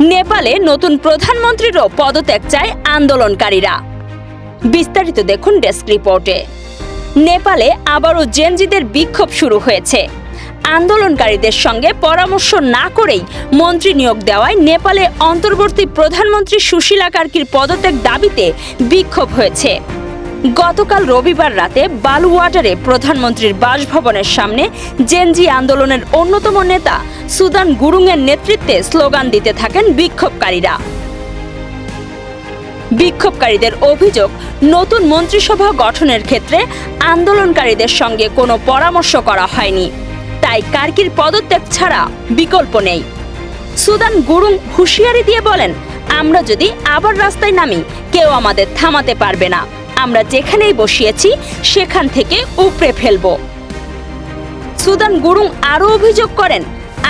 নেপালে নতুন প্রধানমন্ত্রীরও পদত্যাগ চায় আন্দোলনকারীরা। বিস্তারিত দেখুন ডেস্ক রিপোর্টে। নেপালে আবারও জেনজিদের বিক্ষোভ শুরু হয়েছে। আন্দোলনকারীদের সঙ্গে পরামর্শ না করেই মন্ত্রী নিয়োগ দেওয়ায় নেপালে অন্তর্বর্তী প্রধানমন্ত্রী সুশীলা কার্কির পদত্যাগ দাবিতে বিক্ষোভ হয়েছে। গতকাল রবিবার রাতে বালুওয়াটারে প্রধানমন্ত্রীর বাসভবনের সামনে জেনজি আন্দোলনের অন্যতম নেতা সুদান গুরুংয়ের নেতৃত্বে স্লোগান দিতে থাকেন বিক্ষোভকারীরা। বিক্ষোভকারীদের অভিযোগ, নতুন মন্ত্রিসভা গঠনের ক্ষেত্রে আন্দোলনকারীদের সঙ্গে কোনো পরামর্শ করা হয়নি। তাই কার্কির পদত্যাগ ছাড়া বিকল্প নেই। সুদান গুরুং হুঁশিয়ারি দিয়ে বলেন, আমরা যদি আবার রাস্তায় নামি, কেউ আমাদের থামাতে পারবে না। আমরা যেখানেই বসিয়েছি, সেখান থেকে উপড়ে ফেলব। সুদান গুরুং আরও অভিযোগ করেন,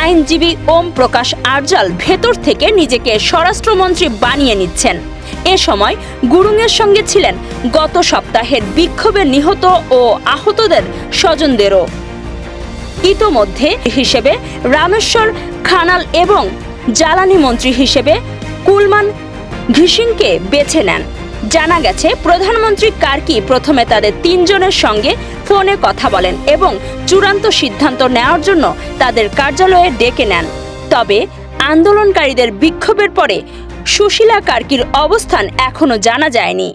আইনজীবী ওম প্রকাশ আরজাল ভেতর থেকে নিজেকে স্বরাষ্ট্রমন্ত্রী বানিয়ে নিচ্ছেন। এ সময় গুরুংয়ের সঙ্গে ছিলেন গত সপ্তাহের বিক্ষোভে নিহত ও আহতদের স্বজনদেরও। ইতোমধ্যে হিসেবে রামেশ্বর, খানাল এবং জ্বালানি মন্ত্রী হিসেবে কুলমান ঘিসিংকে বেছে নেন। জানা গেছে, প্রধানমন্ত্রী কার্কি প্রথমে তাদের তিনজনের সঙ্গে ফোনে কথা বলেন এবং চূড়ান্ত সিদ্ধান্ত নেওয়ার জন্য তাদের কার্যালয়ে ডেকে নেন। তবে আন্দোলনকারীদের বিক্ষোভের পরে সুশীলা কার্কির অবস্থান এখনও জানা যায়নি।